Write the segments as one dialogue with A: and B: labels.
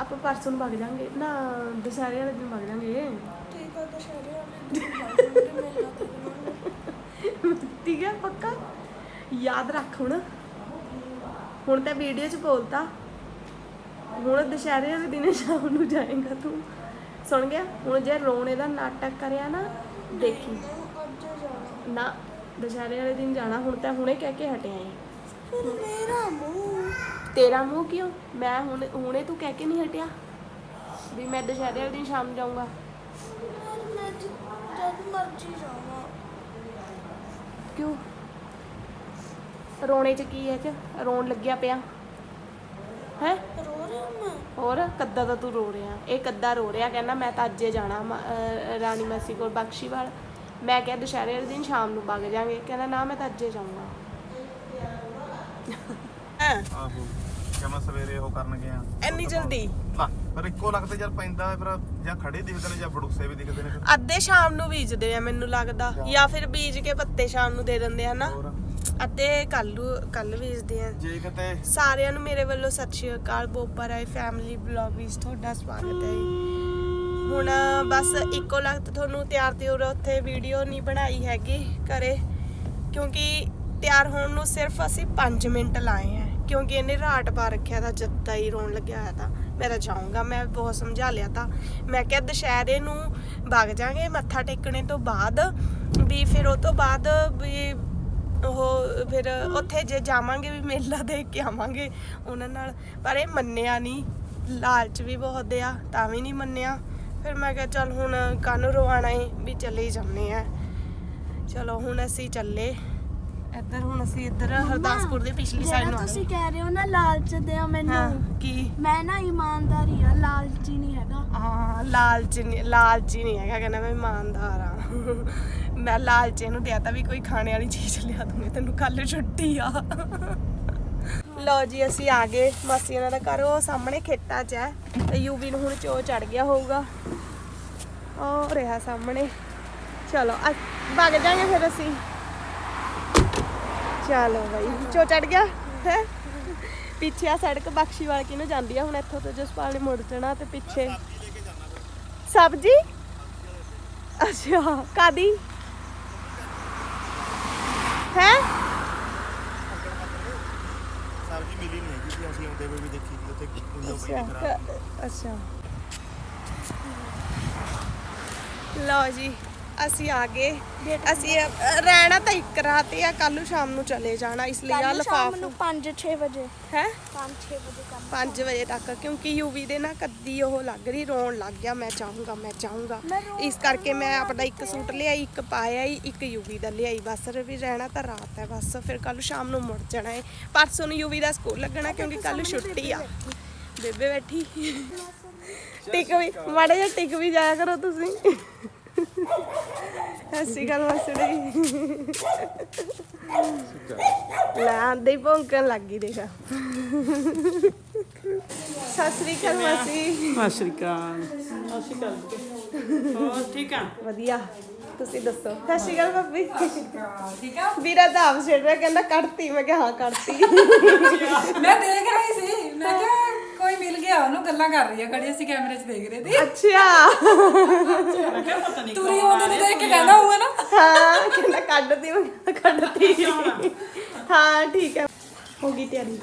A: ਆਪਾਂ ਪਰਸੋਂ ਨੂੰ ਵਗ ਜਾਾਂਗੇ। ਨਾ ਦੁਸਹਿਰੇ ਵਾਲੇ ਦਿਨ ਵਗ ਜਾਾਂਗੇ।
B: ਠੀਕ ਆ ਦੁਸ਼ਹਿਰੇ ਵਾਲੇ ਦਿਨ
A: ਠੀਕ ਹੈ ਪੱਕਾ? ਯਾਦ ਰੱਖ ਹੁਣ। ਹੁਣ ਤਾਂ ਵੀਡੀਓ 'ਚ ਬੋਲਤਾ। ਹੁਣ ਦੁਸ਼ਹਿਰੇ ਵਾਲੇ ਦਿਨ ਸ਼ਾਮ ਨੂੰ ਜਾਏਗਾ ਤੂੰ। ਸੁਣ ਗਿਆ? ਹੁਣ ਜੇ ਰੋਣੇ ਦਾ ਨਾਟਕ ਕਰਿਆ ਨਾ ਦੇਖੀ। ਨਾ ਦੁਸ਼ਹਿਰੇ ਵਾਲੇ ਦਿਨ ਜਾਣਾ। ਹੁਣ ਤਾਂ ਹੁਣੇ ਕਹਿ ਕੇ ਹਟਿਆ ਏ।
B: ਫਿਰ ਮੇਰਾ ਮੂੰਹ
A: ਤੇਰਾ ਮੂੰਹ ਕਿਉਂ? ਮੈਂ ਹੁਣ ਹੁਣੇ ਤੂੰ ਕਹਿ ਕੇ ਨਹੀਂ ਹਟਿਆ? ਵੀ ਮੈਂ ਦੁਸ਼ਹਿਰੇ ਵਾਲੇ ਦਿਨ ਸ਼ਾਮ ਜਾਊਂਗਾ।
B: ਯਾਰ ਮੈਂ ਜ- ਜਦ ਮਰਜ਼ੀ ਜਾਵਾਂ।
A: ਕਿਉਂ? ਰੋਣੇ 'ਚ ਕੀ ਹੈ ਚ? ਰੋਣ ਲੱਗਿਆ ਪਿਆ। ਹੈ?
B: ਰੋ ਰਿਹਾ ਮੈਂ।
A: ਹੋਰ ਕੱਦਾ ਤਾਂ ਤੂੰ ਰੋ ਰਿਹਾ। ਇਹ ਕੱਦਾ ਰੋ ਰਿਹਾ ਕਹਿੰਦਾ ਮੈਂ ਤਾਂ ਅੱਜੇ ਜਾਣਾ ਮ- ਅਹ ਰਾਣੀ ਮਾਸੀ ਕੋਲ ਬਖਸ਼ੀਵਾਲ ਮੈਂ ਕਿਹਾ ਦੁਸ਼ਹਿਰੇ ਵਾਲੇ ਦਿਨ ਸ਼ਾਮ ਨੂੰ ਵਗ ਜਾਾਂਗੇ। ਕਹਿੰਦਾ ਨਾ ਮੈਂ ਤਾਂ ਅੱਜੇ ਜਾਊਂਗਾ।
C: ਆਹੋ। ਜਮਾ ਸਵੇਰੇ ਉਹ ਕਰਨ ਗਿਆ।
A: ਇੰਨੀ ਜਲਦੀ?
C: ਲਾ ਪਰ ਇੱਕੋ ਲੱਖ ਤੇ ਯਾਰ ਪੈਂਦਾ ਹੈ, ਫਿਰ ਜਾਂ ਖੜੇ ਦਿਖਦੇ ਨੇ ਜਾਂ ਬੜੂਸੇ ਵੀ ਦਿਖਦੇ ਨੇ ਫਿਰ।
A: ਅੱਧੇ ਸ਼ਾਮ ਨੂੰ ਬੀਜਦੇ ਆ ਮੈਨੂੰ ਲੱਗਦਾ ਜਾਂ ਫਿਰ ਬੀਜ ਕੇ ਪੱਤੇ ਸ਼ਾਮ ਨੂੰ ਦੇ ਦਿੰਦੇ ਆ ਨਾ
C: ਹੋਰ?
A: ਅੱਧੇ ਕੱਲ ਕੱਲ ਬੀਜਦੇ ਆ।
C: ਜੇ ਕਿਤੇ
A: ਸਾਰਿਆਂ ਨੂੰ ਮੇਰੇ ਵੱਲੋਂ ਸਤਿ ਸ਼੍ਰੀ ਅਕਾਲ ਬੋਪਰ ਆਏ ਫੈਮਿਲੀ ਬਲੌਗ ਵਿੱਚ ਤੁਹਾਡਾ ਸਵਾਗਤ ਹੈ ਜੀ। ਹੁਣ ਬਸ ਇੱਕੋ ਲਖਤ ਤੁਹਾਨੂੰ ਤਿਆਰ ਤਿਉਰ ਉੱਥੇ ਵੀਡੀਓ ਨਹੀਂ ਬਣਾਈ ਹੈਗੀ ਘਰੇ ਕਿਉਂਕਿ ਤਿਆਰ ਹੋਣ ਨੂੰ ਸਿਰਫ ਅਸੀਂ 5 ਮਿੰਟ ਲਾਏ ਆ। ਕਿਉਂਕਿ ਇਹਨੇ ਰਾਟ ਪਾ ਰੱਖਿਆ ਤਾਂ ਜੱਦਾ ਹੀ ਰੋਣ ਲੱਗਿਆ ਹੋਇਆ ਤਾਂ। ਮੈਂ ਤਾਂ ਜਾਊਂਗਾ, ਮੈਂ ਬਹੁਤ ਸਮਝਾ ਲਿਆ ਤਾਂ। ਮੈਂ ਕਿਹਾ ਦੁਸ਼ਹਿਰੇ ਨੂੰ ਵਗ ਜਾਾਂਗੇ ਮੱਥਾ ਟੇਕਣੇ ਤੋਂ ਬਾਅਦ, ਵੀ ਫਿਰ ਉਹ ਤੋਂ ਬਾਅਦ ਵੀ ਉਹ ਫਿਰ ਉੱਥੇ ਜੇ ਜਾਵਾਂਗੇ ਵੀ ਮੇਲਾ ਦੇਖ ਕੇ ਆਵਾਂਗੇ ਉਹਨਾਂ ਨਾਲ। ਪਰ ਇਹ ਮੰਨਿਆ ਨਹੀਂ। ਲਾਲਚ ਵੀ ਬਹੁਤ ਦਿਆ ਤਾਂ ਵੀ ਨਹੀਂ ਮੰਨਿਆ। ਫਿਰ ਮੈਂ ਕਿਹਾ ਚੱਲ ਹੁਣ ਕਾਨੂੰ ਰਵਾਣਾ ਏ, ਵੀ ਚਲੇ ਹੀ ਜਾਂਦੇ ਆ। ਚਲੋ ਹੁਣ ਅਸੀਂ ਚੱਲੇ। ਇੱਧਰ ਹੁਣ ਅਸੀਂ ਇੱਧਰ ਹਰਦਾਸਪੁਰ ਦੇ ਪਿਛਲੀ ਸਾਈਡ
B: ਜਿਹੜਾ
A: ਨੂੰ ਆ
B: ਤੁਸੀਂ ਕਹਿ ਰਹੇ ਹੋ ਨਾ ਲਾਲਚ ਦਿਓ
A: ਹਾਂ
B: ਮੈਨੂੰ।
A: ਕੀ?
B: ਮੈਂ ਨਾ ਇਮਾਨਦਾਰੀ ਆ ਲਾਲਚੀ ਨਹੀਂ ਹੈਗਾ।
A: ਹਾਂ ਲਾਲਚ ਨਹੀਂ ਲਾਲਚੀ ਨਹੀਂ ਹੈਗਾ ਕਹਿੰਦਾ ਮੈਂ ਇਮਾਨਦਾਰ ਆ। ਮੈਂ ਲਾਲਚੇ ਨੂੰ ਦਿਆ ਤਾਂ ਵੀ ਕੋਈ ਖਾਣੇ ਵਾਲੀ ਚੀਜ਼ ਲਿਆ ਦੂੰਗੀ ਤੈਨੂੰ ਕੱਲ ਛੁੱਟੀ ਆ। ਲਓ ਜੀ ਅਸੀਂ ਆ ਗਏ। ਮਾਸੀ ਇਹਨਾਂ ਦਾ ਘਰ ਉਹ ਸਾਹਮਣੇ ਖੇਤਾਂ 'ਚ ਹੈ। ਤੇ ਯੂਵੀ ਨੂੰ ਹੁਣ ਚੋ ਚੜ ਗਿਆ ਹੋਊਗਾ। ਉਹ ਰਿਹਾ ਸਾਹਮਣੇ। ਚਲੋ ਭੱਗ ਜਾਾਂਗੇ ਫਿਰ ਅਸੀਂ। ਚਲੋ ਬਾਈ ਚੋ ਚੜ ਗਿਆ ਹੈ? ਪਿੱਛੇ ਆ ਸੜਕ ਬਖਸ਼ੀਵਾਲ ਕਿਨੂੰ ਜਾਂਦੀ ਆ ਹੁਣ ਇੱਥੋਂ ਤੋਂ ਜਸਪਾਲ ਨੇ ਮੁੜ ਜਾਣਾ ਤੇ ਪਿੱਛੇ। ਸਬਜੀ? ਅੱਛਾ ਕਾਦੀ ਹੈ?
C: ਸਬਜ਼ੀ ਮਿਲੀ ਨਹੀਂ ਹੈਗੀ ਸੀ ਅਸੀਂ ਆਉਂਦੇ ਹੋਏ ਵੀ ਦੇਖੀ ਸੀ ਉੱਥੇ ਪਈ ਖਰਾਬ।
A: ਅੱਛਾ। ਲਓ ਜੀ ਅਸੀਂ ਆ ਗਏ। ਅਸੀਂ ਅ, ਰਹਿਣਾ ਤਾਂ ਇੱਕ ਰਾਤ ਹੀ ਆ ਕੱਲ ਨੂੰ ਸ਼ਾਮ ਨੂੰ ਚਲੇ ਜਾਣਾ ਇਸ ਲਈ ਆ
B: ਕੱਲ ਸ਼ਾਮ
A: ਲਫਾਫ
B: ਨੂੰ 5-6 ਵਜੇ।
A: ਹੈ?
B: 5-6 ਵਜੇ ਕੰਮ
A: 5 ਵਜੇ ਤੱਕ ਕਿਉਂਕਿ ਯੂਵੀ ਦੇ ਨਾ ਕੱਦੀ ਉਹ ਲੱਗ ਰਹੀ ਰੋਣ ਲੱਗ ਗਿਆ ਮੈਂ ਚਾਹੂੰਗਾ ਮੈਂ ਚਾਹੂੰਗਾ।
B: ਮੈਂ ਰੋਣ
A: ਇਸ ਕਰਕੇ ਮੈਂ ਆਪਣਾ ਇੱਕ ਸੂਟ ਲਿਆਈ ਇੱਕ ਪਾਇਆ ਹੀ ਇੱਕ ਯੂਵੀ ਦਾ ਲਿਆਈ। ਬਸ ਵੀ ਰਹਿਣਾ ਤਾਂ ਰਾਤ ਹੈ ਬਸ ਫਿਰ ਕੱਲ ਸ਼ਾਮ ਨੂੰ ਮੁੜ ਜਾਣਾ ਹੈ ਪਰਸੋਂ ਨੂੰ ਯੂਵੀ ਦਾ ਸਕੂਲ ਲੱਗਣਾ ਕਿਉਂਕਿ ਕੱਲ ਛੁੱਟੀ ਆ। ਬੇਬੇ ਬੈਠੀ। ਟਿਕ ਵੀ ਮਾੜਾ ਜਿਹਾ ਟਿਕ ਵੀ ਜਾਇਆ ਕਰੋ ਤੁਸੀਂ। ਐਸੀ ਗੱਲ ਮਸੜੀ ਲੈ ਆਂਦੇ ਹੀ ਭੌਂਕਣ ਲੱਗ ਗਈ ਦੇਖਾ ਸਤਿ ਸ੍ਰੀ ਅਕਾਲ ਮਾਸੀ
D: ਸਤਿ ਸ਼੍ਰੀ ਅਕਾਲ ਸਤਿ ਸ਼੍ਰੀ ਅਕਾਲ ਹੋਰ ਠੀਕ ਆ
A: ਵਧੀਆ ਤੁਸੀਂ ਦੱਸੋ ਸਤਿ ਸ਼੍ਰੀ ਅਕਾਲ ਭਾਬੀ ਠੀਕ ਆ ਵੀਰਾ ਤਾਂ ਆਪ ਛੇੜ ਰਿਹਾ ਕਹਿੰਦਾ ਕੱਢਤੀ ਮੈਂ ਕਿਹਾ ਹਾਂ ਕੱਢਤੀ
E: ਮੈਂ ਦੇਖ ਰਹੀ ਸੀ ਮੈਂ ਕਿਹਾ ਕੋਈ ਮਿਲ ਗਿਆ ਉਹਨੂੰ ਗੱਲਾਂ ਕਰ ਰਹੀ ਆ ਖੜੀ ਅਸੀਂ ਕੈਮਰੇ 'ਚ ਦੇਖ ਰਹੇ ਸੀ।
A: ਅੱਛਾ।
D: ਮੈਂ ਕਿਹਾ ਪਤਾ ਨਹੀਂ
E: ਤੁਰੀ ਉਹਦੇ ਨੂੰ ਦੇਖ ਕੇ ਕਹਿੰਦਾ ਹੋਊਗਾ ਨਾ।
A: ਹਾਂ ਕਹਿੰਦਾ ਕੱਢਤੀ ਮੈਂ ਕੱਢਤੀ ਹਾਂ ਠੀਕ ਹੈ। ਹੋ ਗਈ ਤਿਆਰੀ।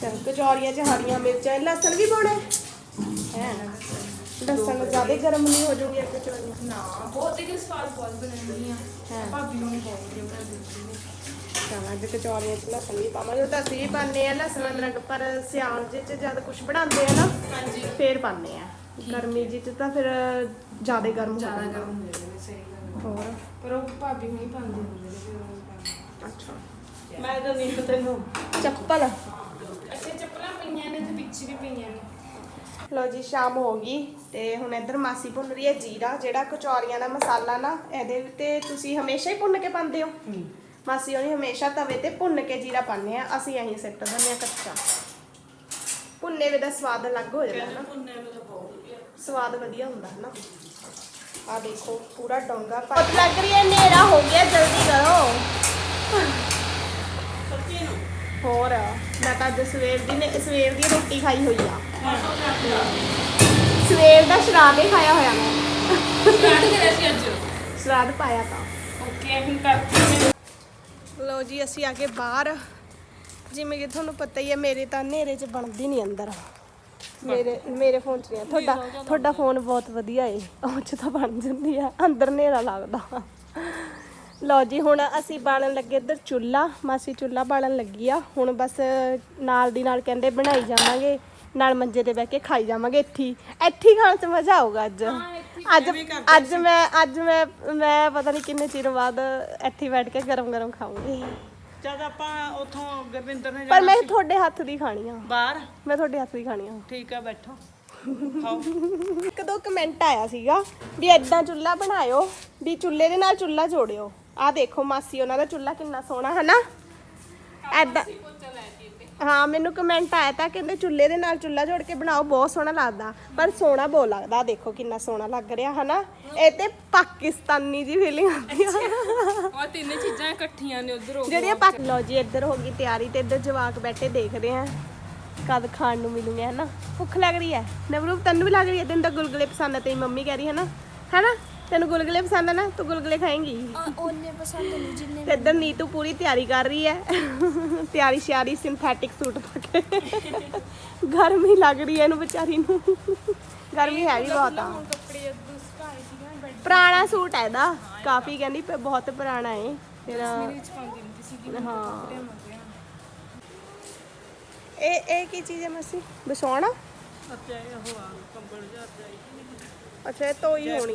A: ਚਲ ਕਚੌਰੀਆਂ ਚ ਹਰੀਆਂ ਮਿਰਚਾਂ ਲਸਣ ਵੀ ਪਾਉਣਾ ਹੈ? ਹੈ ਲਸਣ ਜ਼ਿਆਦਾ ਗਰਮ ਨਹੀਂ ਹੋ ਜਾਊਗੀ ਕਚੌਰੀਆਂ ਨਾ ਬਹੁਤ ਹੀ ਸਵਾਦ ਬਹੁਤ ਬਣਨੀ ਆ। ਭਾਬੀ ਨੂੰ ਪਾਉਂਗੀ ਚਲ ਅੱਜ ਕਚੌਰੀਆਂ ਚ ਲਸਣ ਵੀ ਪਾਵਾਂਗੇ। ਉਹ ਤਾਂ ਅਸੀਂ ਵੀ ਪਾਉਂਦੇ ਆ ਲਸਣ ਅਦਰਕ ਪਰ ਸਿਆਲ ਜਿਹੇ ਚ ਜਦ ਕੁਝ ਬਣਾਉਂਦੇ ਆ ਨਾ ਹਾਂਜੀ। ਫੇਰ ਪਾਉਂਦੇ ਆ। ਗਰਮੀ ਚ ਤਾਂ ਫਿਰ ਜ਼ਿਆਦਾ ਗਰਮ ਹੋ ਜਾਂਦਾ। ਹੋਰ?
E: ਪਰ ਉਹ ਭਾਬੀ ਨਹੀਂ ਪਾਉਂਦੀ ਹੁੰਦੇ ਨੇ
A: ਅੱਛਾ।
D: ਮੈਂ ਤਾਂ ਨਹੀਂ ਤੈਨੂੰ
A: ਚੱਪਲ।
E: ਅੱਛਾ ਚੱਪਲਾਂ ਪਈਆਂ ਨੇ ਤੇ ਪਿੱਛੇ ਵੀ ਪਈਆਂ ਨੇ।
A: ਲੋ ਜੀ ਸ਼ਾਮ ਹੋ ਗਈ ਤੇ ਹੁਣ ਇੱਧਰ ਮਾਸੀ ਭੁੰਨ ਰਹੀ ਹੈ ਜੀਰਾ ਜਿਹੜਾ ਕਚੌਰੀਆਂ ਦਾ ਮਸਾਲਾ ਨਾ ਇਹਦੇ ਤੇ ਤੁਸੀਂ ਹਮੇਸ਼ਾ ਹੀ ਭੁੰਨ ਕੇ ਪਾਉਂਦੇ ਹੋ? ਮਾਸੀ ਉਹਨੇ ਹਮੇਸ਼ਾ ਤਵੇ ਤੇ ਭੁੰਨ ਕੇ ਜੀਰਾ ਪਾਉਂਦੇ ਆ ਅਸੀਂ ਅਹੀਂ ਸਿੱਟ ਦਿੰਦੇ ਆ ਕੱਚਾ। ਭੁੰਨੇ ਵੇ ਦਾ ਸਵਾਦ ਅਲੱਗ ਹੋ ਜਾਂਦਾ ਨਾ। ਸਵਾਦ ਵਧੀਆ ਹੁੰਦਾ ਹੈ ਨਾ। ਆ ਦੇਖੋ ਪੂਰਾ ਡੋਂਗਾ ਪਤ ਲੱਗ ਰਹੀ ਹੈ ਹਨੇਰਾ ਹੋ ਗਿਆ ਜਲਦੀ ਕਰੋ।
D: ਸੱਚੀ ਨੂੰ।
A: ਹੋਰ ਮੈਂ ਤਾਂ ਅੱਜ ਸਵੇਰ ਦੀ ਨੇ ਸਵੇਰ ਦੀ ਰੋਟੀ ਖਾਈ ਹੋਈ ਆ। ਸਵੇਰ ਦਾ ਸ਼ਰਾਬ ਹੀ ਖਾਇਆ ਹੋਇਆ ਮੈਂ।
D: ਸਟਾਰਟ ਕਰਿਆ ਸੀ ਅੱਜ।
A: ਸ਼ਰਾਬ ਪਾਇਆ ਤਾਂ।
D: ਓਕੇ ਹੁਣ ਕਰਤੀ
A: ਲੋ ਜੀ ਅਸੀਂ ਆ ਗਏ ਬਾਹਰ। ਜਿਵੇਂ ਕਿ ਤੁਹਾਨੂੰ ਪਤਾ ਹੀ ਹੈ ਮੇਰੇ ਤਾਂ ਹਨੇਰੇ 'ਚ ਬਣਦੀ ਨਹੀਂ ਅੰਦਰ। ਮੇਰੇ ਮੇਰੇ ਫੋਨ 'ਚ ਨਹੀਂ ਆ। ਤੁਹਾਡਾ ਤੁਹਾਡਾ ਫੋਨ ਬਹੁਤ ਵਧੀਆ ਏ। ਉਹ 'ਚ ਤਾਂ ਬਣ ਜਾਂਦੀ ਆ। ਅੰਦਰ ਹਨੇਰਾ ਲੱਗਦਾ। ਲਓ ਜੀ ਹੁਣ ਅਸੀਂ ਬਾਲਣ ਲੱਗੇ ਇੱਧਰ ਚੁੱਲਾ ਮਾਸੀ ਚੁੱਲਾ ਬਾਲਣ ਲੱਗੀ ਆ। ਹੁਣ ਬਸ ਨਾਲ ਦੀ ਨਾਲ ਕਹਿੰਦੇ ਬਣਾਈ ਜਾਵਾਂਗੇ। ਨਾਲ ਮੰਜੇ ਤੇ ਬਹਿ ਕੇ ਖਾਈ ਜਾਵਾਂਗੇ ਇੱਥੇ ਹੀ। ਇੱਥੇ ਹੀ ਖਾਣ 'ਚ ਮਜ਼ਾ ਆਊਗਾ ਅੱਜ। ਅੱਜ ਅੱਜ ਮੈਂ ਅੱਜ ਮੈਂ ਮੈਂ ਪਤਾ ਨਹੀਂ ਕਿੰਨੇ ਚਿਰ ਬਾਅਦ ਇੱਥੇ ਹੀ ਬੈਠ ਕੇ ਗਰਮ ਗਰਮ ਖਾਊਂਗੀ।
D: ਜਦ ਆਪਾਂ ਉਥੋਂ ਗੁਰਵਿੰਦਰ ਨੇ
A: ਪਰ ਮੈਂ ਤੁਹਾਡੇ ਹੱਥ ਦੀ ਖਾਣੀ ਆ।
D: ਬਾਹਰ?
A: ਮੈਂ ਤੁਹਾਡੇ ਹੱਥ ਦੀ ਖਾਣੀ ਆ।
D: ਠੀਕ ਆ ਬੈਠੋ। ਖਾਓ।
A: ਇੱਕ ਦੋ ਕਮੈਂਟ ਆਇਆ ਸੀਗਾ ਵੀ ਐਦਾਂ ਚੁੱਲਾ ਬਣਾਇਓ ਵੀ ਚੁੱਲ੍ਹੇ ਦੇ ਨਾਲ ਚੁੱਲਾ ਜੋੜਿਓ। ਆਹ ਦੇਖੋ ਮਾਸੀ ਉਹਨਾਂ ਦਾ ਚੁੱਲਾ ਕਿੰਨਾ ਸੋਹਣਾ ਹੈ ਨਾ ਐਦਾਂ ਹਾਂ ਮੈਨੂੰ ਕਮੈਂਟ ਆਇਆ ਤਾਂ ਕਹਿੰਦੇ ਚੁੱਲ੍ਹੇ ਦੇ ਨਾਲ ਚੁੱਲਾ ਜੋੜ ਕੇ ਬਣਾਓ ਬਹੁਤ ਸੋਹਣਾ ਲੱਗਦਾ। ਪਰ ਸੋਹਣਾ ਬਹੁਤ ਲੱਗਦਾ। ਆਹ ਦੇਖੋ ਕਿੰਨਾ ਸੋਹਣਾ ਲੱਗ ਰਿਹਾ ਹੈ ਨਾ ਇਹ ਤੇ ਪਾਕਿਸਤਾਨੀ ਜੀ ਫੀਲਿੰਗ ਆਉਂਦੀ ਆ।
B: ਉਹ ਤਿੰਨੇ ਚੀਜ਼ਾਂ ਇਕੱਠੀਆਂ ਨੇ ਉਧਰ।
A: ਜਿਹੜੀਆਂ ਪਾਕ ਲਓ ਜੀ ਇੱਧਰ ਹੋ ਗਈ ਤਿਆਰੀ ਤੇ ਇੱਧਰ ਜਵਾਕ ਬੈਠੇ ਦੇਖਦੇ ਆ। ਕਦ ਖਾਣ ਨੂੰ ਮਿਲੂਗੇ ਹਨਾ? ਭੁੱਖ ਲੱਗ ਰਹੀ ਹੈ। ਨਵਰੂਪ ਤੈਨੂੰ ਵੀ ਲੱਗ ਰਹੀ ਹੈ? ਤੈਨੂੰ ਤਾਂ ਗੁਲਗੁਲੇ ਪਸੰਦ ਆ ਤੇਰੀ ਮੰਮੀ ਕਹਿ ਰਹੀ ਹੈ ਨਾ? ਹੈਨਾ? ਤੈਨੂੰ ਗੁਲਗੁਲੇ ਪਸੰਦ ਆ ਨਾ ਤੂੰ ਗੁਲਗੁਲੇ ਖਾਏਂਗੀ।
B: ਉਹਨੇ ਪਸੰਦ ਨਹੀਂ ਜਿੰਨੇ
A: ਤੇ ਇੱਧਰ ਨੀਤੂ ਪੂਰੀ ਤਿਆਰੀ ਕਰ ਰਹੀ ਹੈ। ਤਿਆਰੀ ਸ਼ਿਆਰੀ ਸਿੰਥੈਟਿਕ ਸੂਟ ਪਾ ਕੇ। ਗਰਮੀ ਲੱਗ ਰਹੀ ਹੈ ਇਹਨੂੰ ਵਿਚਾਰੀ ਨੂੰ। ਗਰਮੀ ਹੈ ਵੀ ਬਹੁਤ ਆ।
B: ਕੱਪੜੇ ਬੈਡ
A: ਪੁਰਾਣਾ ਸੂਟ ਹੈ ਇਹਦਾ। ਕਾਫੀ ਕਹਿੰਦੀ ਪ- ਬਹੁਤ ਪੁਰਾਣਾ ਹੈ ਫਿਰ
B: ਵਿੱਚ ਪਾਉਂਦੀ ਨਹੀਂ ਸੀ
A: ਹਾਂ। ਇਹ ਇਹ ਕੀ ਚੀਜ਼ ਹੈ ਮਸੀ? ਵਿਛਾਉਣਾ?
D: ਅੱਛਾ ਇਹ ਉਹ ਆ ਕੰਬਲ ਜਾਂ।
A: ਅੱਛਾ ਇਹ ਧੋਈ ਹੋਣੀ।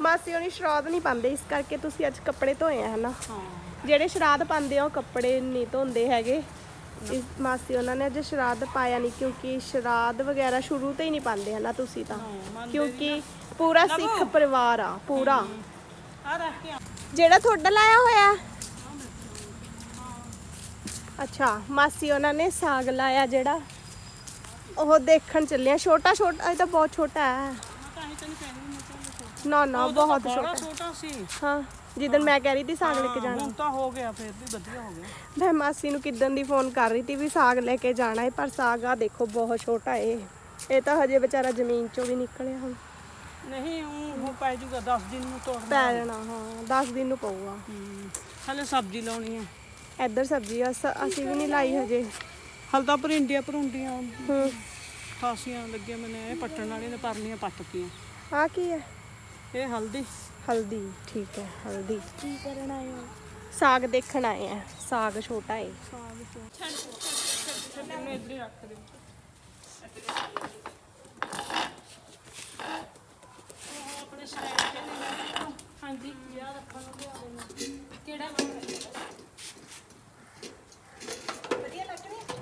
A: ਮਾਸੀ ਹੋਣੀ ਸ਼ਰਾਧ ਨਹੀਂ ਪਾਉਂਦੇ ਇਸ ਕਰਕੇ ਤੁਸੀਂ ਅੱਜ ਕੱਪੜੇ ਧੋਏ ਆ ਹਨਾ?
D: ਹਾਂ।
A: ਜਿਹੜੇ ਸ਼ਰਾਧ ਪਾਉਂਦੇ ਆ ਉਹ ਕੱਪੜੇ ਨਹੀਂ ਧੋਂਦੇ ਹੈਗੇ। ਇਸ ਮਾਸੀ ਉਹਨਾਂ ਨੇ ਅੱਜ ਸ਼ਰਾਧ ਪਾਇਆ ਨਹੀਂ ਕਿਉਂਕਿ ਸ਼ਰਾਧ ਵਗੈਰਾ ਸ਼ੁਰੂ ਤੋਂ ਹੀ ਨਹੀਂ ਪਾਉਂਦੇ ਹਨਾ ਤੁਸੀਂ ਤਾਂ?
D: ਮੰਨਦੇ
A: ਕਿਉਂਕਿ ਪੂਰਾ ਸਿੱਖ ਪਰਿਵਾਰ ਆ ਪੂਰਾ।
D: ਆ ਰੱਖ ਕੇ ਆ।
A: ਜਿਹੜਾ ਤੁਹਾਡਾ ਲਾਇਆ ਹੋਇਆ? ਅੱਛਾ ਮਾਸੀ ਉਹਨਾਂ ਨੇ ਸਾਗ ਲਾਇਆ ਜਿਹੜਾ? ਉਹ ਦੇਖਣ ਚੱਲੇ ਆ। ਛੋਟਾ ਛੋਟਾ ਇਹ ਤਾਂ ਬਹੁਤ ਛੋਟਾ ਹੈ। ਨਾ ਨਾ ਬਹੁਤ
D: ਬੜਾ
A: ਛੋਟਾ।
D: ਛੋਟਾ ਸੀ।
A: ਹਾਂ ਜਿੱਦਣ ਮੈਂ ਕਹਿ ਰਹੀ ਸੀ ਸਾਗ ਲੈ ਕੇ ਜਾਣਾ।
D: ਹੁਣ ਤਾਂ ਹੋ ਗਿਆ ਫਿਰ ਵੀ ਵਧੀਆ ਹੋ ਗਿਆ।
A: ਮੈਂ ਮਾਸੀ ਨੂੰ ਕਿਦਨ ਦੀ ਫੋਨ ਕਰ ਰਹੀ ਸੀ ਵੀ ਸਾਗ ਲੈ ਕੇ ਜਾਣਾ ਹੈ ਪਰ ਸਾਗ ਆ ਦੇਖੋ ਬਹੁਤ ਛੋਟਾ ਏ। ਇਹ ਤਾਂ ਹਜੇ ਵਿਚਾਰਾ ਜ਼ਮੀਨ ਚੋਂ ਵੀ ਨਿਕਲਿਆ ਹੁਣ।
D: ਨਹੀਂ ਉਹ ਉਹ ਪੈ ਜੂਗਾ 10 ਦਿਨ ਨੂੰ ਤੋੜਨਾ।
A: ਪੈ ਜਾਣਾ ਹਾਂ 10 ਦਿਨ ਨੂੰ ਪਊਗਾ।
D: ਹਲੇ ਸਬਜ਼ੀ ਲਾਉਣੀ ਆ।
A: ਇੱਧਰ ਸਬਜ਼ੀ ਆ, ਅਸੀਂ ਵੀ ਨਹੀਂ ਲਾਈ ਹਜੇ।
D: ਹਲ ਤਾਂ ਪਰਿੰਡੀਆਂ ਪਰੁੰਡੀਆਂ
A: ਹੂੰ।
D: ਖਾਸੀਆਂ ਲੱਗੀਆਂ ਮੈਨੇ ਇਹ ਪੱਟਣ ਵਾਲੇ ਨੇ ਪਰਲੀਆਂ ਪੱਟਤੀਆਂ
A: ਆ ਕੀ ਹੈ
D: ਇਹ ਹਲਦੀ।
A: ਹਲਦੀ ਠੀਕ ਹੈ ਹਲਦੀ।
B: ਕੀ ਕਰਨ ਆਏ ਹੋ?
A: ਸਾਗ ਦੇਖਣ ਆਏ ਆ ਸਾਗ ਛੋਟਾ ਏ।
D: ਇਹਨੂੰ ਇੱਧਰ ਰੱਖ ਦੇ ਆਪਣੇ ਸਾਈਡ ਤੇ ਨਹੀਂ ਹਾਂਜੀ ਯਾਰ ਰੱਖਣ ਨੂੰ ਲਿਆ ਦੇਣਾ।
B: ਕਿਹੜਾ
A: ਵਧੀਆ ਲੱਗ ਰਿਹਾ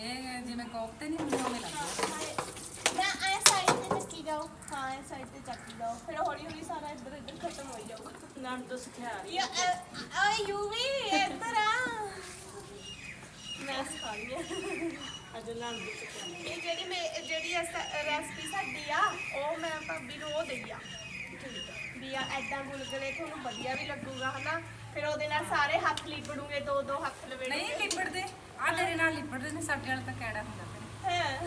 E: ਇਹ ਜਿਵੇਂ ਕੋਫਤੇ ਨਹੀਂ ਹੁੰਦੇ ਉਵੇਂ ਲੱਗਦਾ
A: ਮੈਂ ਆਏ ਸਾਈਡ ਤੇ ਚੱਕੀ ਜਾਓ ਹਾਂ ਇਹ ਸਾਈਡ ਤੇ ਚੱਕੀ ਜਾਓ ਫਿਰ ਹੌਲੀ ਹੌਲੀ ਸਾਰਾ ਇੱਧਰ ਇੱਧਰ ਖਤਮ ਹੋ ਜਾਊਗਾ।
D: ਨਾਮ ਦੱਸ ਖਿਆ
A: ਯਾ ਓਏ ਯੂ ਵੀ ਇੱਧਰ ਆ। ਮੈਂ ਸਿਖਾ ਰਹੀ ਹਾਂ।
D: ਅੱਜ ਨਾਮ ਦੱਸ ਖਿਆ
A: ਇਹ ਜਿਹੜੀ ਮੈਂ ਜਿਹੜੀ ਰੈਸਪੀ ਸਾਡੀ ਆ ਉਹ ਮੈਂ ਭਾਬੀ ਨੂੰ ਉਹ ਦਈ ਆ। ਵੀ ਆ ਐਦਾਂ ਗੁਲਗੁਲੇ ਤੁਹਾਨੂੰ ਵਧੀਆ ਵੀ ਲੱਗੂਗਾ ਹਨਾ? ਫਿਰ ਉਹਦੇ ਨਾਲ ਸਾਰੇ ਹੱਥ ਲਿਬੜੂਗੇ ਦੋ ਦੋ ਹੱਥ ਲਵੇੜੇ
E: ਨਹੀਂ ਲਿਪੜਦੇ ਆ ਤੇਰੇ ਨਾਲ ਲਿਪੜਦੇ ਨੇ ਸਾਡੇ ਵਾਲਾ ਤਾਂ ਕਿਹੜਾ ਹੁੰਦਾ ਫਿਰ।
A: ਹੈ?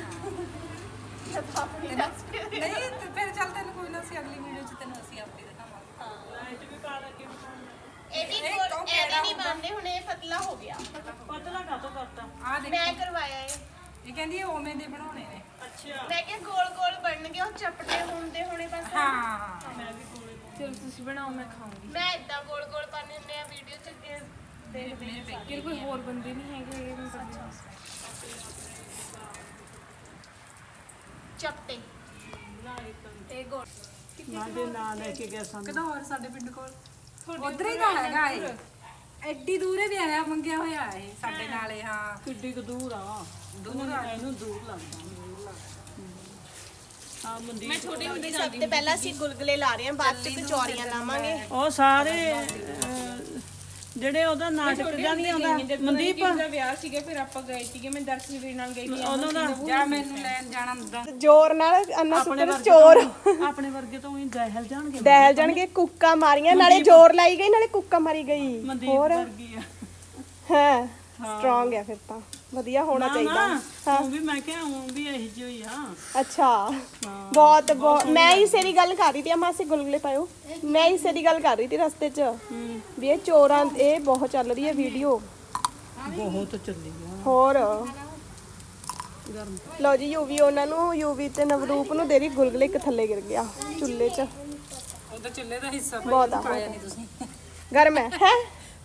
A: ਰੈਸਪੀ
E: ਨਹੀਂ ਤੇ ਫਿਰ ਚੱਲ ਤੈਨੂੰ ਕੋਈ ਨਾ ਅਸੀਂ ਅਗਲੀ ਵੀਡੀਓ 'ਚ ਤੈਨੂੰ ਅਸੀਂ ਆਪੇ ਦਿਖਾਵਾਂਗੇ
D: ਲਾਈਟ ਵੀ ਪਾ ਲੱਗੇ
A: ਇਹ ਵੀ
E: ਇਹ
A: ਗੋਲ-
E: ਕਿਉਂ
A: ਇਹ ਵੀ
E: ਕਿਹੜਾ
A: ਨਹੀਂ ਬਣਦੇ ਹੁਣ ਇਹ ਪਤਲਾ ਹੋ ਗਿਆ।
D: ਪਤਲਾ ਕਾਤੋਂ ਕਰਤਾ?
E: ਆ ਦੇਖ।
A: ਮੈਂ ਕਰਵਾਇਆ ਇਹ।
E: ਇਹ ਕਹਿੰਦੀ ਇਹ ਉਵੇਂ ਦੇ ਬਣਾਉਣੇ ਨੇ।
D: ਅੱਛਾ।
A: ਮੈਂ ਕਿਹਾ ਗੋਲ ਗੋਲ ਬਣਨਗੇ ਉਹ ਚਪਟੇ ਹੁੰਦੇ ਹੋਣੇ ਬਸ।
E: ਹਾਂ।
B: ਚਲੋ ਤੁਸੀਂ ਬਣਾਓ ਮੈਂ ਖਾਊਂਗੀ।
A: ਮੈਂ ਇਦਾਂ ਗੋਲ ਗੋਲ ਪਾਣੇ ਹੁੰਦੇ ਆ ਵੀਡੀਓ ਚ ਦੇਖਦੇ।
B: ਕਿ ਕੋਈ ਹੋਰ ਬੰਦੇ ਨਹੀਂ ਹੈਗੇ ਇਹ ਮੈਂ ਪਤਾ
A: ਚਪਟੇ। ਇਹ ਗੋਲ।
D: ਨਾ ਦੇ ਨਾਂ ਲੈ ਕੇ ਗਿਆ ਸਾਨੂੰ।
E: ਕਦੋਂ ਸਾਡੇ ਪਿੰਡ ਕੋਲ। ਉਧਰ ਹੀ ਤਾਂ ਹੈਗਾ ਇਹ। ਐਡੀ ਦੂਰੇ ਵੀ ਆਇਆ ਮੰਗਿਆ ਹੋਇਆ ਇਹ ਸਾਡੇ ਨਾਲੇ ਹਾਂ।
D: ਕਿੱਡੀ ਕੁ ਦੂਰ ਆ। ਦੂਰ ਆ। ਇਹਨੂੰ ਦੂਰ ਲੱਗਦਾ ਦੂਰ ਲੱਗਦਾ। ਆ ਮੰਦੀ
B: ਮੈਂ ਛੋਟੇ ਹੁੰਦੇ
A: ਸਭ ਤੋਂ ਪਹਿਲਾਂ ਅਸੀਂ ਗੁਲਗੁਲੇ ਲਾ ਰਹੇ ਹਾਂ ਬਾਅਦ ਚ ਕਚੌਰੀਆਂ ਲਾਵਾਂਗੇ।
D: ਉਹ ਸਾਰੇ ਅਹ, ਜਿਹੜੇ ਉਹਦਾ ਨਾਟਕ ਜਾਂ ਨਹੀਂ ਆਉਂਦਾ ਮਨਦੀਪ।
B: ਦਾ ਵਿਆਹ ਸੀਗਾ ਫਿਰ ਆਪਾਂ ਗਏ ਸੀਗੇ ਮੈਂ ਦਰਸ਼ਨ ਵੀਰ ਨਾਲ ਗਈ ਸੀ
D: ਉਹਨਾਂ ਦਾ
E: ਜਾਂ ਮੈਨੂੰ ਲੈਣ ਜਾਣਾ ਹੁੰਦਾ।
A: ਜ਼ੋਰ ਨਾਲ ਅੰਨਾ ਸੁਪਰ ਚੋਰ
D: ਆਪਣੇ ਵਰਗੇ ਤੋਂ ਹੀ ਦਹਿਲ ਜਾਣਗੇ।
A: ਦਹਿਲ ਜਾਣਗੇ ਕੁੱਕਾ ਮਾਰੀਆਂ ਨਾਲੇ ਜ਼ੋਰ ਲਾਈ ਗਈ ਨਾਲੇ ਕੁੱਕਾ ਮਾਰੀ ਗਈ। ਹੋਰ?
D: ਵਰਗੀ ਆ।
A: ਹਾਂ ਸਟਰੋਂਗ ਹੈ ਫਿਰ ਤਾਂ। ਵਧੀਆ ਹੋਣਾ ਚਾਹੀਦਾ। ਹਾਂ।
D: ਉਹ ਵੀ ਮੈਂ ਕਿਹਾ ਉਹ ਵੀ ਇਹੀ ਜਿਹੀ ਹੋਈ ਆ।
A: ਅੱਛਾ। ਬਹੁਤ ਬਹੁਤ। ਮੈਂ ਇਸੇ ਦੀ ਗੱਲ ਕਰ ਰਹੀ ਸੀ ਮਾਸੀ ਗੁਲਗੁਲੇ ਪਾਇਓ। ਮੈਂ ਇਸੇ ਦੀ ਗੱਲ ਕਰ ਰਹੀ ਸੀ ਰਸਤੇ 'ਚ। ਵੀ ਇਹ ਚੋਰਾਂ ਇਹ ਬਹੁਤ ਚੱਲ ਰਹੀ ਹੈ ਵੀਡੀਓ।
D: ਬਹੁਤ ਚੱਲੀ ਆ।
A: ਹੋਰ? ਲਓ ਜੀ ਯੂਵੀ ਉਹਨਾਂ ਨੂੰ ਯੂਵੀ ਤੇ ਨਵਰੂਪ ਨੂੰ ਦੇਰੀ ਗੁਲਗੁਲੇ ਇੱਕ ਥੱਲੇ ਗਿਰ ਗਿਆ ਚੁੱਲ੍ਹੇ 'ਚ।
E: ਉਹਦਾ ਚੁੱਲ੍ਹੇ ਦਾ ਹਿੱਸਾ ਭਾਈ
A: ਬਹੁਤ। ਆ,
E: ਪਾਇਆ ਨਹੀਂ ਤੁਸੀਂ।
A: ਗਰਮ ਹੈ ਹੈ?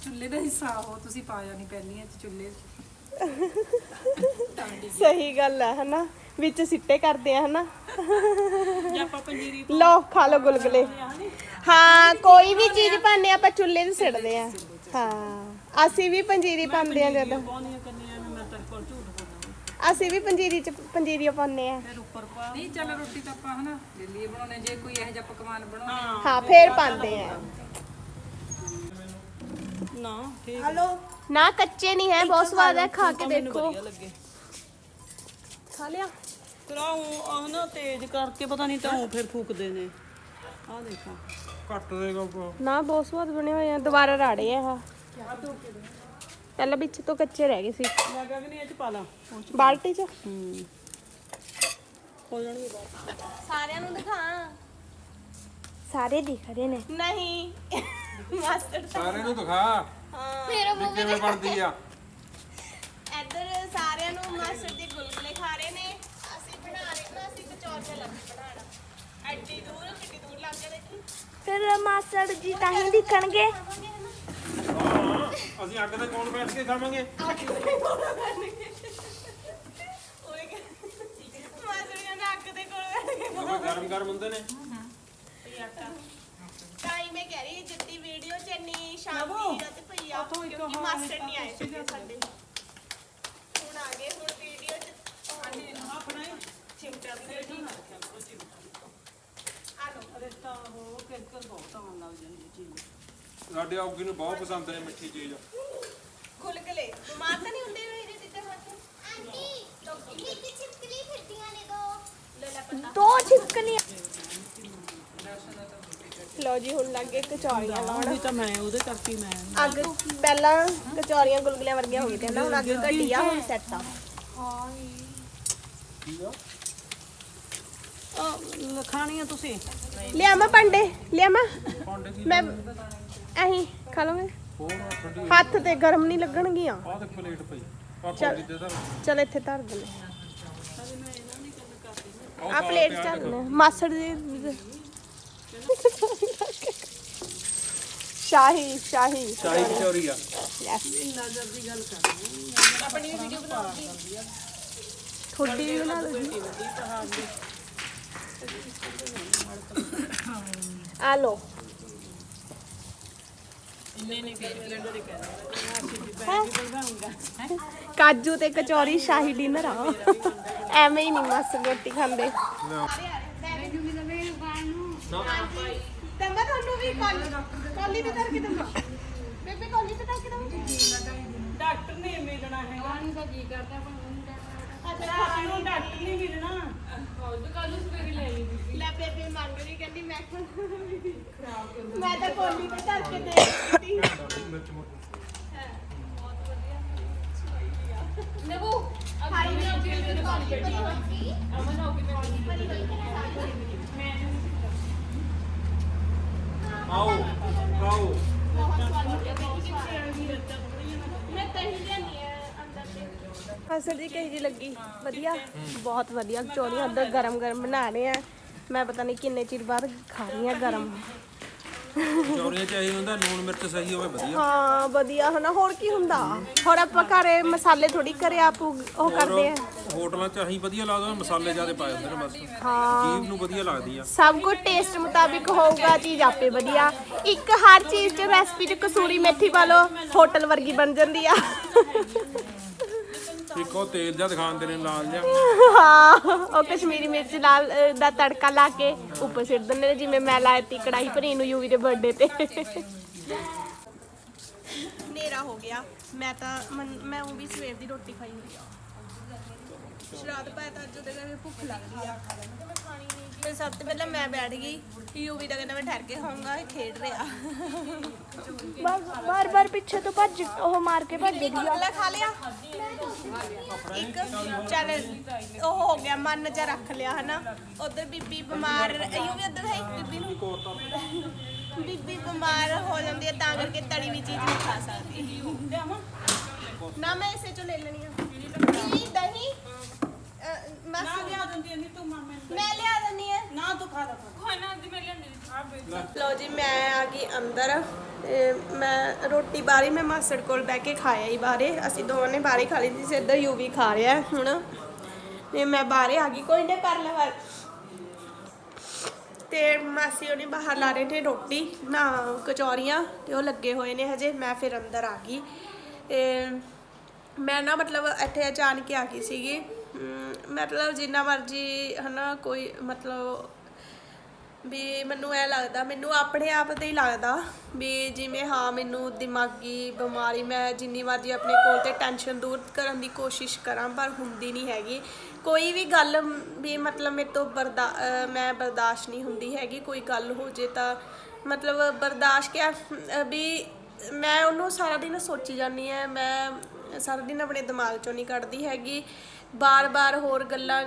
E: ਚੁੱਲ੍ਹੇ ਦਾ ਹਿੱਸਾ ਉਹ ਤੁਸੀਂ ਪਾਇਆ ਨਹੀਂ ਪਹਿਲੀਆਂ ਚ ਚੁੱਲ੍ਹੇ 'ਚ।
A: ਸਹੀ ਗੱਲ ਹੈ ਹਨਾ? ਵਿੱਚ ਸਿੱਟੇ ਕਰਦੇ ਆ ਹਨਾ?
D: ਜੇ ਆਪਾਂ ਪੰਜੀਰੀ
A: ਲਓ ਖਾ ਲਓ ਗੁਲਗੁਲੇ। ਹਾਂ ਕੋਈ ਵੀ ਚੀਜ਼ ਆ ਆਪਾਂ ਚੁੱਲ੍ਹੇ 'ਤੇ ਸਿੱਟਦੇ ਆ। ਹਾਂ ਅਸੀਂ ਵੀ ਪੰਜੀਰੀ ਪਾਉਂਦੇ ਆ ਜਦੋਂ।
D: ਕਰਨੀਆਂ ਮੈਂ ਕੋਲ ਝੂਠ
A: ਅਸੀਂ ਵੀ ਪੰਜੀਰੀ 'ਚ ਪੰਜੀਰੀ ਪਾਉਂਦੇ ਆ।
D: ਫਿਰ ਉੱਪਰ ਪਾ।
E: ਨਹੀਂ ਚੱਲ ਰੋਟੀ ਤਾਂ ਆਪਾਂ ਹਨਾ? ਦਿੱਲੀ ਬਣਾਉਣੇ ਜੇ ਕੋਈ ਇਹੋ ਜਿਹਾ ਪਕਵਾਨ ਬਣਾਉਣੇ
A: ਹਾਂ ਫੇਰ ਪਾਉਂਦੇ ਆ।
D: ਨਾ ਠੀਕ
A: ਨਾ ਕੱਚੇ ਨਹੀਂ ਹੈ ਬਹੁਤ ਸਵਾਦ ਹੈ ਖਾ ਕੇ ਦੇਖੋ।
D: ਵਧੀਆ ਲੱਗੇ।
A: ਖਾ ਲਿਆ?
D: ਕਰਾਉ ਆਹ ਨਾ ਤੇਜ਼ ਕਰਕੇ ਪਤਾ ਨਹੀਂ ਤਾਂ ਉਹ ਫਿਰ ਫੂਕਦੇ ਨੇ। ਆਹ ਦੇਖੋ।
C: ਘੱਟ ਦੇਗਾ
A: ਨਾ ਬਹੁਤ ਸਵਾਦ ਬਣੇ ਹੋਏ ਆ ਦੁਬਾਰਾ ਰਾੜੇ ਆ ਆਹ। ਪਹਿਲਾਂ ਵਿੱਚ ਤੋਂ ਕੱਚੇ ਰਹਿ ਗਏ ਸੀ।
D: ਕਿਹਾ ਕਿ ਨਹੀਂ ਇਹ ਚ ਪਾ ਲਾ। ਉਹ ਚ
A: ਬਾਲਟੀ 'ਚ?
D: ਹੂੰ। ਹੋ ਜਾਣਗੇ ਬਾਅਦ
A: ਸਾਰਿਆਂ ਨੂੰ ਦਿਖਾ।
B: ਸਾਰੇ ਦਿਖ ਰਹੇ ਨੇ।
A: ਨਹੀਂ। ਮਾਸਟਰ
C: ਸਾਰਿਆਂ ਨੂੰ ਦਿਖਾ।
B: ਮੇਰਾ
C: ਵੀ ਕਿਵੇਂ ਬਣਦੀ ਆ।
A: ਇੱਧਰ ਸਾਰਿਆਂ ਨੂੰ ਮਾਸਟਰ ਦੇ ਗੁਲਗੁਲੇ ਖਾ ਰਹੇ ਨੇ। ਅਸੀਂ ਬਣਾ ਰਹੇ ਨਾ ਅਸੀਂ ਕਚੌਰੀਆਂ ਲੱਗੇ ਬਣਾਉਣਾ। ਐਡੀ ਦੂਰ ਕਿੱਡੀ ਦੂਰ ਲੱਗ ਗਿਆ ਦੇਖੀ।
B: ਫਿਰ ਮਾਸੜ ਜੀ ਤਾਂ ਹੀ ਦਿਖਣਗੇ।
C: ਅਸੀਂ ਅੱਗ ਤੇ ਕੋਲ ਬੈਠ ਕੇ ਖਾਵਾਂਗੇ।
A: ਮਾਸਟਰ ਨੇ ਅੱਗ ਦੇ ਕੋਲ ਬੈਠ ਕੇ
C: ਉਹ ਗਰਮ ਗਰਮ ਹੁੰਦੇ ਨੇ।
A: ਤਾਈ ਮੈਂ ਕਹਿ ਰਹੀ ਜਿੱਦੀ ਵੀਡੀਓ ਚ ਇੰਨੀ ਸ਼ਾਂਤੀ ਤੇ ਪਈ ਆ ਕਿਉਂਕਿ ਮਾਸਟਰ ਨਹੀਂ ਆਏ ਸੀ ਸਾਡੇ ਹੁਣ ਆ ਗਏ ਹੁਣ ਵੀਡੀਓ ਚ
D: ਆਪਣਾ ਹੀ
A: ਚਿਮਟਾ ਵੀ ਦੇ ਦੀ ਆ ਲਓ
D: ਰਿਸ਼ਤਾ ਹੋ ਕੇ ਕਰ ਬਹੁਤ ਆਉਣ ਲੱਗ ਜਾਂਦੀ ਹੈ ਚੀਜ਼
C: ਸਾਡੇ ਔਗੀ ਨੂੰ ਬਹੁਤ ਪਸੰਦ ਨੇ ਮਿੱਠੀ ਚੀਜ਼।
A: ਗੁਲਗੁਲੇ ਬਿਮਾਰ ਤਾਂ ਨਹੀਂ ਹੁੰਦੇ ਹੋਏ ਇਹਦੇ ਤੇ ਹੱਥ
B: ਆਂਟੀ ਇੱਕ ਛਿਪਕਲੀ ਫਿਰਦੀਆਂ ਨੇ ਦੋ।
A: ਲੈ ਲੈ ਪਤਾ।
B: ਦੋ ਛਿਪਕਲੀਆਂ।
A: ਲਓ ਜੀ ਹੁਣ ਲੱਗੇ ਕਚੌਰੀਆਂ ਲਾਉਣ।
D: ਤਾਂ ਮੈਂ ਉਹਦੇ ਕਰਕੇ ਮੈਂ
A: ਅੱਗ ਪਹਿਲਾਂ ਕਚੌਰੀਆਂ ਗੁਲਗੁਲਿਆਂ ਵਰਗੀਆਂ ਹੋ ਗਈਆਂ ਨਾ ਹੁਣ ਅੱਗ ਘਟੀ ਆ ਹੁਣ ਸੈੱਟ ਆ।
D: ਆ ਖਾਣੀਆਂ ਤੁਸੀਂ?
A: ਲਿਆ ਮੈਂ ਭਾਂਡੇ ਲਿਆ ਮੈਂ।
C: ਭਾਂਡੇ ਕੀ
A: ਮੈਂ ਅਹੀਂ ਖਾ ਲਵਾਂਗੇ।
C: ਹੋਰ ਠੰਡੀ
A: ਹੱਥ ਤੇ ਗਰਮ ਨਹੀਂ ਲੱਗਣਗੀਆਂ।
C: ਆਹ ਤੇ ਪਲੇਟ ਪਈ। ਆ
A: ਚੱਲ।
C: ਕੋਲੀ ਦੇ ਦਰ
A: ਚਲ ਇੱਥੇ ਧਰ ਦਿੰਦੇ ਆ ਪਲੇਟ ਚੱਲ ਮਾਸੜ ਦੇ ਸ਼ਾਹੀ ਸ਼ਾਹੀ।
C: ਸ਼ਾਹੀ ਕਚੌਰੀ ਆ।
A: ਥੋੜੀ ਵੀ ਬਣਾ ਲਓ ਜੀ। ਆ ਲੋ ਕਾਜੂ ਤੇ ਕਚੌਰੀ ਸ਼ਾਹੀ ਡਿਨਰ ਆ। ਐਵੇਂ ਹੀ ਨਹੀਂ ਮਸ ਰੋਟੀ ਖਾਂਦੇ। ਦੰਗਾ ਤੁਹਾਨੂੰ ਵੀ ਕਾਲੀ ਕਾਲੀ ਤੇ ਕਰਕੇ ਦੰਗਾ ਬੇਬੇ ਕਾਲੀ ਤੇ ਕਰਕੇ ਦੰਗਾ
D: ਡਾਕਟਰ ਨੇ ਮਿਲਣਾ ਹੈਗਾ। ਪਾਣੀ ਦਾ ਜੀ ਕਰਦਾ ਪਰ ਨੂੰ? ਡਾਕਟਰ ਨਹੀਂ ਮਿਲਣਾ।
A: ਲੈ ਬੇਬੇ। ਮੰਗ ਰਹੀ ਕਹਿੰਦੀ ਮੈਂ ਖਰਾਬ ਮੈਂ ਤਾਂ ਕੋਲੀ ਤੇ ਕਰਕੇ ਦੇ ਦਿੱਤੀ।
C: ਮਿਰਚ ਮੋਟੀ ਆਓ ਆਓ
A: ਅਸਲ ਜੀ ਕਹੀ ਜੀ ਲੱਗੀ? ਵਧੀਆ? ਬਹੁਤ ਵਧੀਆ। ਚੋਰੀਆਂ ਅੰਦਰ ਗਰਮ ਗਰਮ ਬਣਾ ਰਹੇ ਆ। ਮੈਂ ਪਤਾ ਨਹੀਂ ਕਿੰਨੇ ਚਿਰ ਬਾਅਦ ਖਾ ਰਹੀ ਆ ਗਰਮ।
C: ਕਚੌਰੀਆਂ ਚ ਇਹੀ ਹੁੰਦਾ ਲੂਣ ਮਿਰਚ ਸਹੀ ਹੋਵੇ ਵਧੀਆ।
A: ਹਾਂ ਵਧੀਆ ਹਨਾ ਹੋਰ ਕੀ ਹੁੰਦਾ? ਹੋਰ ਆਪਾਂ ਘਰੇ ਮਸਾਲੇ ਥੋੜੀ ਘਰੇ ਆਪ ਉਗ- ਉਹ ਕਰਦੇ ਆ?
C: ਹੋਟਲਾਂ ਚ ਅਸੀਂ ਵਧੀਆ ਲੱਗਦਾ ਮਸਾਲੇ ਜ਼ਿਆਦਾ ਪਾਏ ਹੁੰਦੇ ਨੇ ਬਸ।
A: ਹਾਂ।
C: ਜੀਭ ਨੂੰ ਵਧੀਆ ਲੱਗਦੀ ਆ।
A: ਸਭ ਕੁਝ ਟੇਸਟ ਮੁਤਾਬਿਕ ਹੋਊਗਾ ਚੀਜ਼ ਆਪੇ ਵਧੀਆ। ਇੱਕ ਹਰ ਚੀਜ਼ 'ਚ ਰੈਸਪੀ 'ਚ ਕਸੂਰੀ ਮੇਥੀ ਪਾ ਲਓ ਹੋਟਲ ਵਰਗੀ ਬਣ ਜਾਂਦੀ ਆ।
C: ਇੱਕ ਉਹ ਤੇਲ ਜਿਹਾ ਦਿਖਾਉਂਦੇ ਨੇ ਲਾਲ ਜਿਹਾ।
A: ਹਾਂ ਉਹ ਕਸ਼ਮੀਰੀ ਮਿਰਚ ਲਾਲ ਅ, ਦਾ ਤੜਕਾ ਲਾ ਕੇ ਉੱਪਰ ਸਿੱਟ ਦਿੰਦੇ ਨੇ ਜਿਵੇਂ ਮੈਂ ਲਾਇਆ ਤੀ ਕੜਾਈ ਭਰੀ ਨੂੰ ਯੂਵੀ ਦੇ ਬਰਥਡੇ ਤੇ। ਨੇਰਾ ਹੋ ਗਿਆ। ਮੈਂ ਤਾਂ ਮਨ- ਮੈਂ ਉਹ ਵੀ ਸਵੇਰ ਦੀ ਰੋਟੀ ਖਾਈ ਹੋਈ ਆ। ਸ਼ਰਾਧ ਪਾਇਆ ਤਾਂ ਅੱਜ ਉਹਦੇ ਕਰਕੇ ਭੁੱਖ ਲੱਗਦੀ ਆ। ਮੈਂ ਖਾਣੀ ਨਹੀਂ ਤੇ ਸਭ ਤੋਂ ਪਹਿਲਾਂ ਮੈਂ ਬੈਠ ਗਈ ਯੂਵੀ ਦਾ ਕਹਿੰਦਾ ਮੈਂ ਠਹਿਰ ਕੇ ਖਾਊਂਗਾ ਇਹ ਖੇਡ ਰਿਹਾ।
B: ਬਾਰ ਬਾਰ ਪਿੱਛੇ ਤੋਂ ਭੱਜ ਉਹ ਮਾਰ ਕੇ ਭੱਜ
A: ਗੁਲਗੁਲਾ ਖਾ ਲਿਆ? ਇੱਕ ਚੱਲ ਉਹ ਹੋ ਗਿਆ, ਮਨ ਚ ਰੱਖ ਲਿਆ ਹਨਾ। ਉਧਰ ਬੀਬੀ ਬਿਮਾਰ ਯੂਵੀ ਉਧਰ ਹੈ ਬੀਬੀ ਨੂੰ? ਬੀਬੀ ਬਿਮਾਰ ਹੋ ਜਾਂਦੀ ਹੈ, ਤਾਂ ਕਰਕੇ ਤਲੀ ਵੀ ਚੀਜ਼ ਨਹੀਂ ਖਾ ਸਕਦੀ। ਨਾ ਮੈਂ ਇਸੇ ਚੋਂ ਲੈ ਲੈਣੀ ਆ। ਦਹੀਂ? ਅਹ,
D: ਨਾ ਲਿਆ ਦਿੰਦੀ ਨਹੀਂ ਤੂੰ ਮਾਮੇ ਨੂੰ।
A: ਮੈਂ ਲਿਆ ਦਿੰਨੀ ਹੈ।
D: ਨਾ ਤੂੰ ਖਾ ਦਾ ਖਾਣਾ ਦੀ ਮੈਂ ਲਿਆਂਦੀ ਆ ਬੇਚ
A: ਲਓ ਜੀ ਮੈਂ ਆ ਗਈ ਅੰਦਰ ਤੇ ਮੈਂ ਰੋਟੀ ਬਾਹਰ ਮੈਂ ਮਾਸੜ ਕੋਲ ਬਹਿ ਕੇ ਖਾਇਆ ਹੀ ਬਾਹਰੇ। ਅਸੀਂ ਦੋਵਾਂ ਨੇ ਬਾਹਰੇ ਖਾ ਲਈ ਸੀ ਸਿੱਧਾ ਯੂਵੀ ਖਾ ਰਿਹਾ ਹੈ ਹੁਣ। ਤੇ ਮੈਂ ਆ ਗਈ ਕੋਈ ਨਾ ਕਰ ਲੈ ਤੇ ਮਾਸੀ ਉਹਨੇ ਬਾਹਰ ਲਾ ਰਹੇ ਨੇ ਰੋਟੀ ਨਾ ਕਚੌਰੀਆਂ ਤੇ ਉਹ ਲੱਗੇ ਹੋਏ ਨੇ ਹਜੇ ਮੈਂ ਫਿਰ ਅੰਦਰ ਆ ਗਈ। ਤੇ ਮੈਂ ਨਾ ਮਤਲਬ ਇੱਥੇ ਅਚਾਨਕ ਆ ਗਈ ਸੀਗੀ। ਮਤਲਬ ਜਿੰਨਾ ਮਰਜ਼ੀ, ਹਨਾ, ਕੋਈ ਮਤਲਬ ਵੀ ਮੈਨੂੰ ਐ ਲੱਗਦਾ, ਮੈਨੂੰ ਆਪਣੇ ਆਪ ਤੇ ਹੀ ਲੱਗਦਾ ਵੀ ਜਿਵੇਂ, ਹਾਂ, ਮੈਨੂੰ ਦਿਮਾਗੀ ਬਿਮਾਰੀ, ਮੈਂ ਜਿੰਨੀ ਮਰਜ਼ੀ ਆਪਣੇ ਕੋਲ ਤੇ ਟੈਨਸ਼ਨ ਦੂਰ ਕਰਨ ਦੀ ਕੋਸ਼ਿਸ਼ ਕਰਾਂ, ਪਰ ਹੁੰਦੀ ਨਹੀਂ ਹੈਗੀ। ਕੋਈ ਵੀ ਗੱਲ ਵੀ ਮਤਲਬ ਮੇਰੇ ਤੋਂ ਬਰਦਾ ਮੈਂ ਬਰਦਾਸ਼ਤ ਨਹੀਂ ਹੁੰਦੀ ਹੈਗੀ, ਕੋਈ ਗੱਲ ਹੋ ਜੇ ਤਾਂ ਮਤਲਬ ਬਰਦਾਸ਼ਤ ਕਿਆ ਵੀ ਮੈਂ ਉਹਨੂੰ ਸਾਰਾ ਦਿਨ ਸੋਚੀ ਜਾਂਦੀ ਐ ਮੈਂ ਸਾਰਾ ਦਿਨ ਆਪਣੇ ਦਿਮਾਗ ਚੋਂ ਨਹੀਂ ਕੱਢਦੀ ਹੈਗੀ। ਵਾਰ ਵਾਰ ਹੋਰ ਗੱਲਾਂ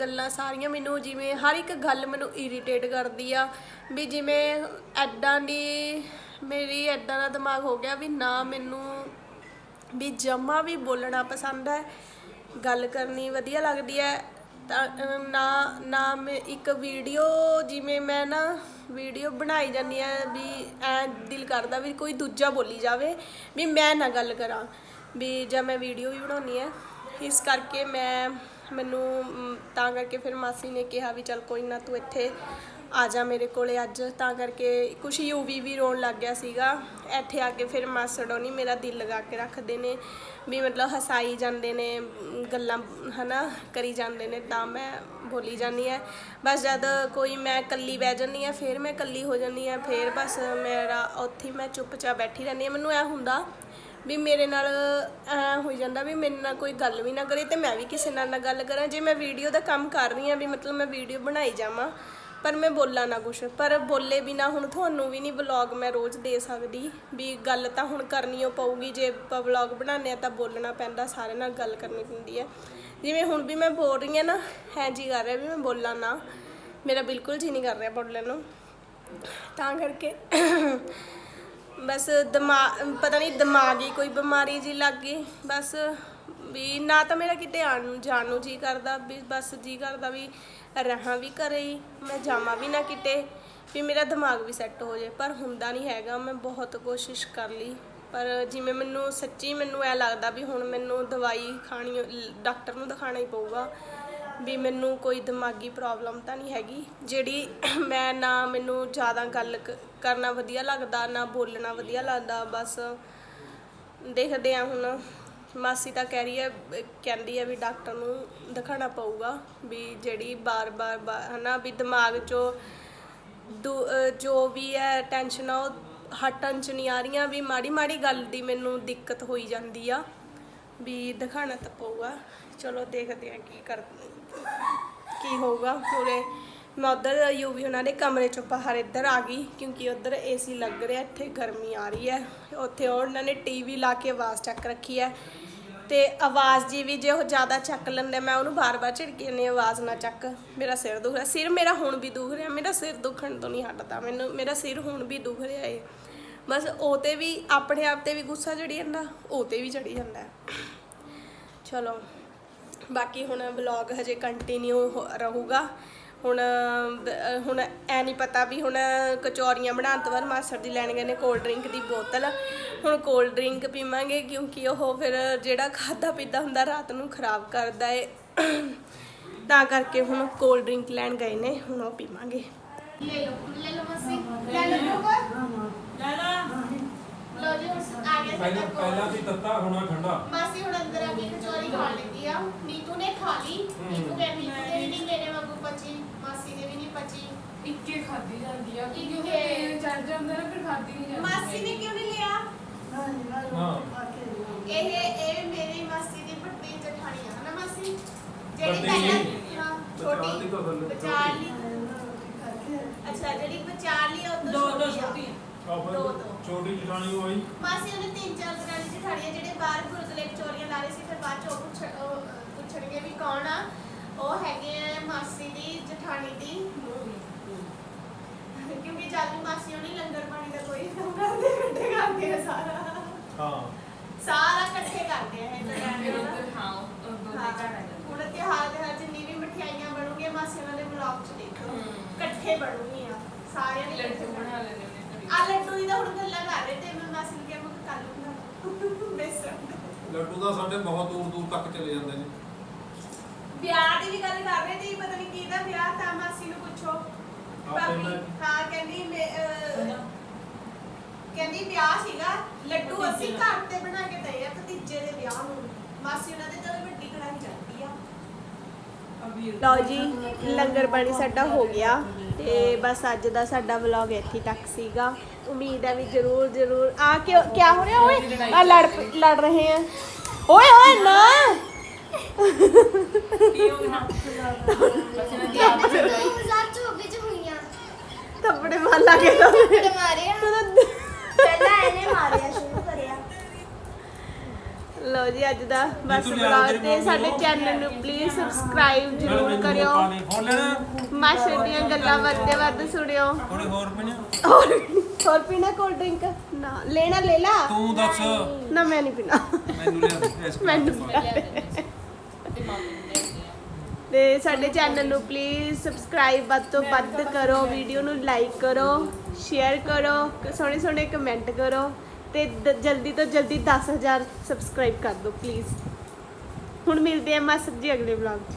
A: ਗੱਲਾਂ ਸਾਰੀਆਂ ਮੈਨੂੰ ਜਿਵੇਂ ਹਰ ਇੱਕ ਗੱਲ ਮੈਨੂੰ ਇਰੀਟੇਟ ਕਰਦੀ ਆ, ਵੀ ਜਿਵੇਂ ਐਦਾਂ ਦੀ ਮੇਰੀ ਐਦਾਂ ਦਾ ਦਿਮਾਗ ਹੋ ਗਿਆ ਵੀ ਨਾ ਮੈਨੂੰ ਵੀ ਜਮਾ ਵੀ ਬੋਲਣਾ ਪਸੰਦ ਹੈ, ਗੱਲ ਕਰਨੀ ਵਧੀਆ ਲੱਗਦੀ ਹੈ, ਤਾਂ ਨਾ ਨਾ ਮੈਂ ਇੱਕ ਵੀਡੀਓ ਜਿਵੇਂ ਮੈਂ ਨਾ ਵੀਡੀਓ ਬਣਾਈ ਜਾਂਦੀ ਆ ਵੀ ਐ ਦਿਲ ਕਰਦਾ ਵੀ ਕੋਈ ਦੂਜਾ ਬੋਲੀ ਜਾਵੇ, ਵੀ ਮੈਂ ਨਾ ਗੱਲ ਕਰਾਂ, ਵੀ ਜਦ ਮੈਂ ਵੀਡੀਓ ਵੀ ਬਣਾਉਣੀ ਹੈ। ਇਸ ਕਰਕੇ ਮੈਂ ਮੈਨੂੰ ਤਾਂ ਕਰਕੇ ਫਿਰ ਮਾਸੀ ਨੇ ਕਿਹਾ ਵੀ ਚੱਲ ਕੋਈ ਨਾ ਤੂੰ ਇੱਥੇ ਆ ਜਾ ਮੇਰੇ ਕੋਲੇ ਅੱਜ। ਤਾਂ ਕਰਕੇ ਕੁਛ ਯੂਵੀ ਵੀ ਰੋਣ ਲੱਗ ਗਿਆ ਸੀਗਾ। ਇੱਥੇ ਆ ਕੇ ਫਿਰ ਮਾਸੜੋ ਨਹੀਂ ਮੇਰਾ ਦਿਲ ਲਗਾ ਕੇ ਰੱਖਦੇ ਨੇ ਵੀ ਮਤਲਬ ਹਸਾਈ ਜਾਂਦੇ ਨੇ ਅਮ, ਗੱਲਾਂ ਹਨਾ ਕਰੀ ਜਾਂਦੇ ਨੇ ਤਾਂ ਮੈਂ ਬੋਲੀ ਜਾਂਦੀ ਐ ਬਸ ਜਦ ਕੋਈ ਮੈਂ ਇਕੱਲੀ ਬਹਿ ਜਾਂਦੀ ਆ ਫਿਰ ਮੈਂ ਇਕੱਲੀ ਹੋ ਜਾਂਦੀ ਆ ਫਿਰ ਬਸ ਮੇਰਾ ਉੱਥੇ ਹੀ ਮੈਂ ਚੁੱਪਚਾਪ ਬੈਠੀ ਰਹਿੰਦੀ ਆ ਮੈਨੂੰ ਇਹ ਹੁੰਦਾ ਵੀ ਮੇਰੇ ਨਾਲ ਐ ਹੋ ਜਾਂਦਾ ਵੀ ਮੇਰੇ ਨਾਲ ਕੋਈ ਗੱਲ ਵੀ ਨਾ ਕਰੇ ਤੇ ਮੈਂ ਵੀ ਕਿਸੇ ਨਾਲ ਨਾ ਗੱਲ ਕਰਾਂ। ਜੇ ਮੈਂ ਵੀਡੀਓ ਦਾ ਕੰਮ ਕਰ ਰਹੀ ਹਾਂ ਵੀ ਮਤਲਬ ਮੈਂ ਵੀਡੀਓ ਬਣਾਈ ਜਾਵਾਂ, ਪਰ ਮੈਂ ਬੋਲਾਂ ਨਾ ਕੁਛ। ਪਰ ਬੋਲੇ ਬਿਨਾ ਹੁਣ ਤੁਹਾਨੂੰ ਵੀ ਨਹੀਂ ਵਲੌਗ ਮੈਂ ਰੋਜ਼ ਦੇ ਸਕਦੀ। ਵੀ ਗੱਲ ਤਾਂ ਹੁਣ ਕਰਨੀ ਓ ਪਊਗੀ, ਜੇ ਆਪਾਂ ਵਲੌਗ ਬਣਾਉਂਦੇ ਆ ਤਾਂ ਬੋਲਣਾ ਪੈਂਦਾ ਸਾਰੇ ਨਾਲ ਗੱਲ ਕਰਨੀ ਪੈਂਦੀ ਹੈ। ਜਿਵੇਂ ਹੁਣ ਵੀ ਮੈਂ ਬੋਲ ਰਹੀ ਹਾਂ ਨਾ ਹੈ ਜੀ ਕਰ ਰਿਹਾ ਵੀ ਮੈਂ ਬੋਲਾਂ ਨਾ। ਮੇਰਾ ਬਿਲਕੁਲ ਜੀ ਨਹੀਂ ਕਰ ਰਿਹਾ ਬੋਲਣ ਨੂੰ। ਤਾਂ ਕਰਕੇ ਬਸ ਦਿਮਾਗ ਪਤਾ ਨਹੀਂ ਦਿਮਾਗੀ ਕੋਈ ਬਿਮਾਰੀ ਜੀ ਲੱਗ ਗਈ। ਬਸ ਵੀ ਨਾ ਤਾਂ ਮੇਰਾ ਕਿਤੇ ਆਣ ਨੂੰ, ਜਾਣ ਨੂੰ ਜੀ ਕਰਦਾ, ਵੀ ਬਸ ਜੀ ਕਰਦਾ ਵੀ ਰਹਾਂ ਵੀ ਘਰੇ ਹੀ, ਮੈਂ ਜਾਵਾਂ ਵੀ ਨਾ ਕਿਤੇ, ਵੀ ਮੇਰਾ ਦਿਮਾਗ ਵੀ ਸੈੱਟ ਹੋ ਜਾਏ। ਪਰ ਹੁੰਦਾ ਨਹੀਂ ਹੈਗਾ, ਮੈਂ ਬਹੁਤ ਕੋਸ਼ਿਸ਼ ਕਰ ਲਈ। ਪਰ ਜਿਵੇਂ ਮੈਨੂੰ ਸੱਚੀ ਮੈਨੂੰ ਐ ਲੱਗਦਾ ਵੀ ਹੁਣ ਮੈਨੂੰ ਦਵਾਈ ਖਾਣੀ, ਡਾਕਟਰ ਨੂੰ ਦਿਖਾਣਾ ਹੀ ਪਊਗਾ। ਵੀ ਮੈਨੂੰ ਕੋਈ ਦਿਮਾਗੀ ਪ੍ਰੋਬਲਮ ਤਾਂ ਨਹੀਂ ਹੈਗੀ, ਜਿਹੜੀ ਮੈਂ ਨਾ ਮੈਨੂੰ ਜ਼ਿਆਦਾ ਗੱਲ ਕ- ਕਰਨਾ ਵਧੀਆ ਲੱਗਦਾ, ਨਾ ਬੋਲਣਾ ਵਧੀਆ ਲੱਗਦਾ, ਬਸ ਦੇਖਦੇ ਆ ਹੁਣ। ਮਾਸੀ ਤਾਂ ਕਹਿ ਰਹੀ ਹੈ ਕਹਿੰਦੀ ਹੈ ਵੀ ਡਾਕਟਰ ਨੂੰ ਦਿਖਾਣਾ ਪਊਗਾ ਵੀ ਜਿਹੜੀ ਬਾਰ-ਬਾਰ ਬਾ- ਹਨਾ, ਵੀ ਦਿਮਾਗ 'ਚੋਂ ਦੂ- ਜੋ ਵੀ ਹੈ ਟੈਨਸ਼ਨ ਆ, ਉਹ ਹਟਣ ਚ ਨਹੀਂ ਆ ਰਹੀਆਂ, ਵੀ ਮਾੜੀ ਮਾੜੀ ਗੱਲ ਦੀ ਮੈਨੂੰ ਦਿੱਕਤ ਹੋਈ ਜਾਂਦੀ ਆ। ਵੀ ਦਿਖਾਣਾ ਤਾਂ ਪਊਗਾ। ਚਲੋ ਦੇਖਦੇ ਆ ਕੀ ਕਰ ਕੀ ਹੋਊਗਾ। ਪੂਰੇ ਮੈਂ ਉਧਰ ਯੂਵੀ ਉਹਨਾਂ ਦੇ ਕਮਰੇ ਚੋਂ ਬਾਹਰ ਇੱਧਰ ਆ ਗਈ, ਕਿਉਂਕਿ ਉਧਰ ਏਸੀ ਲੱਗ ਰਿਹਾ, ਇੱਥੇ ਗਰਮੀ ਆ ਰਹੀ ਹੈ। ਉੱਥੇ ਉਹਨਾਂ ਨੇ ਟੀਵੀ ਲਾ ਕੇ ਆਵਾਜ਼ ਚੱਕ ਰੱਖੀ ਹੈ। ਤੇ ਆਵਾਜ਼ ਜੀ ਵੀ ਜੇ ਉਹ ਜ਼ਿਆਦਾ ਚੱਕ ਲੈਂਦੇ, ਮੈਂ ਉਹਨੂੰ ਬਾਰ-ਬਾਰ ਝਿੜਕੀ ਜਾਂਦੀ ਆਵਾਜ਼ ਨਾ ਚੱਕ। ਮੇਰਾ ਸਿਰ ਦੁਖ ਰਿਹਾ। ਸਿਰ ਮੇਰਾ ਹੁਣ ਵੀ ਦੁਖ ਰਿਹਾ। ਮੇਰਾ ਸਿਰ ਦੁਖਣ ਤੋਂ ਨਹੀਂ ਹਟਦਾ। ਮੈਨੂੰ ਮੇਰਾ ਸਿਰ ਹੁਣ ਵੀ ਦੁਖ ਰਿਹਾ ਏ। ਬਸ ਉਹ ਤੇ ਵੀ, ਆਪਣੇ ਆਪ ਤੇ ਵੀ ਗੁੱਸਾ ਚੜੀ ਜਾਂਦਾ, ਉਹ ਤੇ ਵੀ ਚੜੀ ਜਾਂਦਾ। ਚਲੋ, ਬਾਕੀ ਹੁਣ ਵਲੌਗ ਹਜੇ ਕੰਟੀਨਿਊ ਰਹੂਗਾ। ਹੁਣ ਹੁਣ ਐ ਨਹੀਂ ਪਤਾ ਵੀ ਹੁਣ ਕਚੌਰੀਆਂ ਬਣਾਉਣ ਤੋਂ ਬਾਅਦ ਮਾਸਟਰ ਜੀ ਲੈਣ ਗਏ ਨੇ ਕੋਲਡ ਡਰਿੰਕ ਦੀ ਬੋਤਲ। ਹੁਣ ਕੋਲਡ ਡਰਿੰਕ ਪੀਵਾਂਗੇ ਕਿਉਂਕਿ ਉਹ ਫਿਰ ਜਿਹੜਾ ਖਾਦਾ ਪੀਤਾ ਹੁੰਦਾ ਰਾਤ ਨੂੰ ਖਰਾਬ ਕਰਦਾ ਏ। ਤਾਂ ਕਰਕੇ ਹੁਣ ਕੋਲਡ ਡਰਿੰਕ ਲੈਣ ਗਏ ਨੇ, ਹੁਣ ਉਹ ਪੀਵਾਂਗੇ। ਲੈ ਲਓ ਲੈ ਲਓ ਮਸੀ ਲੈ ਲਓ।
F: ਪਹਿਲਾਂ ਵੀ ਤੱਤਾ ਹੋਣਾ ਠੰਡਾ।
A: ਮਾਸੀ ਹੁਣ ਅੰਦਰ ਆ ਕੇ ਕਚੌਰੀ ਖਾ ਲੈਂਦੀ ਆ। ਨੀਤੂ ਨੇ ਖਾ ਲਈ। ਨੀਤੂ ਕਹਿੰਦੀ ਨੀਤੂ ਦੇ ਵੀ ਨਹੀਂ ਮੇਰੇ ਵਾਂਗੂ ਪਚੀ ਮਾਸੀ ਦੇ ਵੀ ਨਹੀਂ ਪਚੀ।
E: ਇੱਕੇ ਖਾਦੀ ਜਾਂਦੀ ਆ।
A: ਕਿ
E: ਕਿਉਂਕਿ ਚੜ ਜਾਂਦਾ ਨਾ ਫਿਰ ਖਾਦੀ ਨਹੀਂ ਜਾਂਦੀ।
A: ਮਾਸੀ ਨੇ ਕਿਉਂ ਨਹੀਂ ਲਿਆ? ਇਹ ਇਹ ਮੇਰੀ ਮਾਸੀ ਦੀ ਭਤੀਜੀ ਜਠਾਣੀ ਆ ਨਾ ਮਾਸੀ? ਜਿਹੜੀ ਪਹਿਲਾਂ ਹਾਂ ਛੋਟੀ।
F: ਬਚਾਰ ਅੱਛਾ
A: ਜਿਹੜੀ ਬਚਾਰ
F: ਉਹ ਦੋ
A: ਦੋ ਛੋਟੀ। ਦੋ
F: ਛੋਟੀ ਜਠਾਣੀ ਹੋਈ
A: ਮਾਸੀ ਉਹਨੇ ਤਿੰਨ ਚਾਰ ਦਰਾਣੀ ਜਠਾਣੀਆਂ ਜਿਹੜੇ ਬਾਹਰ ਗੁਰਦੁਆਰੇ ਚੋਰੀਆਂ ਲਾ ਰਹੇ ਸੀ ਫਿਰ ਬਾਅਦ ਚ ਉਹ ਪੁੱਛ ਉਹ ਪੁੱਛਣਗੇ ਵੀ ਕੌਣ ਆ। ਉਹ ਹੈਗੇ ਆ ਮਾਸੀ ਦੀ ਜਠਾਣੀ ਦੀ ਕਿਉਂਕਿ ਜਾਦੂ ਮਾਸੀ ਉਹਨੇ ਲੰਗਰ ਪਾਣੀ ਦਾ ਕੋਈ ਕੰਮ ਕਰਦੇ ਇਕੱਠੇ ਕਰਦੇ ਆ ਸਾਰਾ।
F: ਹਾਂ।
A: ਸਾਰਾ ਇਕੱਠੇ ਕਰਦੇ ਆ ਇਹ
E: ਫਿਰ
A: ਦਾ। ਹੁਣ ਤਿਉਹਾਰ ਦੇ ਨਾਲ ਜਿੰਨੀ ਵੀ ਮਠਿਆਈਆਂ ਬਣੂਗੀਆਂ ਮਾਸੀ ਉਹਨਾਂ ਦੇ ਬਲੌਗ ਚ ਦੇਖੋ। ਇਕੱਠੇ ਬਣੂਗੀਆਂ ਸਾਰਿਆਂ ਨੇ ਇਕੱਠੇ।
E: ਬਣਾ ਨੇ
A: ਆ ਲੱਡੂ ਦੀ ਤਾਂ ਹੁਣ ਗੱਲਾਂ ਕਰ ਰਹੇ ਤੇ ਮੈਂ ਮਾਸੀ ਨੂੰ ਕਿਹਾ ਮੈਂ ਕੱਲ ਬਣਾ ਬੇਸਣ ਦੇ।
F: ਲੱਡੂ ਦਾ ਸਾਡੇ ਬਹੁਤ ਦੂਰ ਦੂਰ ਤੱਕ ਚਲੇ ਜਾਂਦੇ ਨੇ।
A: ਵਿਆਹ ਦੀ ਵੀ ਗੱਲ ਕਰ ਰਹੇ ਤੇ ਪਤਾ ਨਹੀਂ ਕਿਹਦਾ ਵਿਆਹ ਤਾਂ ਮਾਸੀ ਨੂੰ ਪੁੱਛੋ। ਭਾਬੀ। ਹਾਂ ਕਹਿੰਦੀ ਮੈਂ ਅਹ, ਕਹਿੰਦੀ ਵਿਆਹ ਸੀਗਾ। ਲੱਡੂ ਅਸੀਂ ਘਰ ਤੇ ਬਣਾ ਕੇ ਦਏ ਆ ਭਤੀਜੇ ਦੇ ਵਿਆਹ ਨੂੰ। ਮਾਸੀ ਉਹਨਾਂ ਦੇ ਤਾਂ ਵੱਡੀ ਕੜਾਈ ਜਾਂਦੀ ਆ। ਲਓ ਜੀ ਲੰਗਰ ਪਾਣੀ ਸਾਡਾ ਹੋ ਗਿਆ। ਤੇ ਬਸ ਅੱਜ ਦਾ ਸਾਡਾ ਵਲੌਗ ਇੱਥੇ ਤੱਕ ਸੀਗਾ। ਉਮੀਦ ਹੈ ਵੀ ਜਰੂਰ ਜਰੂਰ। ਆ ਕਿਉਂ ਕੀ ਹੋ ਰਿਹਾ? ਓਏ ਆ ਲੜ ਲੜ ਰਹੇ ਆ। ਓਏ ਓਏ ਨਾ!
E: ਕੀ
B: ਇਹ 2024 ਚ ਹੋਈਆਂ।
A: ਥੱਪੜੇ ਮਾਰ। ਲਓ ਜੀ ਅੱਜ ਦਾ ਬਸ
F: ਤੇਰੀ
A: ਤੇ ਸਾਡੇ। ਚੈਨਲ ਨੂੰ ਪਲੀਜ਼ ਸਬਸਕ੍ਰਾਈਬ ਜਰੂਰ ਕਰਿਓ।
F: ਹੋਰ ਲੈਣਾ?
A: ਮਾਸ਼ਰ ਦੀਆਂ ਗੱਲਾਂ ਵੱਧਦੇ ਵੱਧ ਸੁਣਿਓ।
F: ਥੋੜੀ ਹੋਰ ਪਈਆਂ
A: ਹੋਰ ਹੋਰ ਪੀਣਾ ਕੋਲਡ ਡਰਿੰਕ ਨਾ ਲੈਣਾ ਲੈ ਲਾ।
F: ਤੂੰ ਦੱਸ।
A: ਨਾ ਮੈਂ ਨਹੀਂ ਪੀਣਾ।
F: ਮੈਨੂੰ ਲਿਆ
A: ਮੈਨੂੰ
E: ਤੇ
A: ਸਾਡੇ ਚੈਨਲ ਨੂੰ ਪਲੀਜ਼ ਸਬਸਕ੍ਰਾਈਬ ਵੱਧ ਤੋਂ ਵੱਧ ਕਰੋ ਵੀਡੀਓ ਨੂੰ ਲਾਈਕ ਕਰੋ ਸ਼ੇਅਰ ਕਰੋ ਸੋਹਣੇ ਸੋਹਣੇ ਕਮੈਂਟ ਕਰੋ। ਤੇ ਦ- ਜਲਦੀ ਤੋਂ ਜਲਦੀ 10000 ਸਬਸਕ੍ਰਾਈਬ ਕਰ ਦਿਓ ਪਲੀਜ਼ ਹੁਣ ਮਿਲਦੇ ਆ ਮਾਸਕ ਜੀ ਅਗਲੇ ਵਲੌਗ 'ਚ।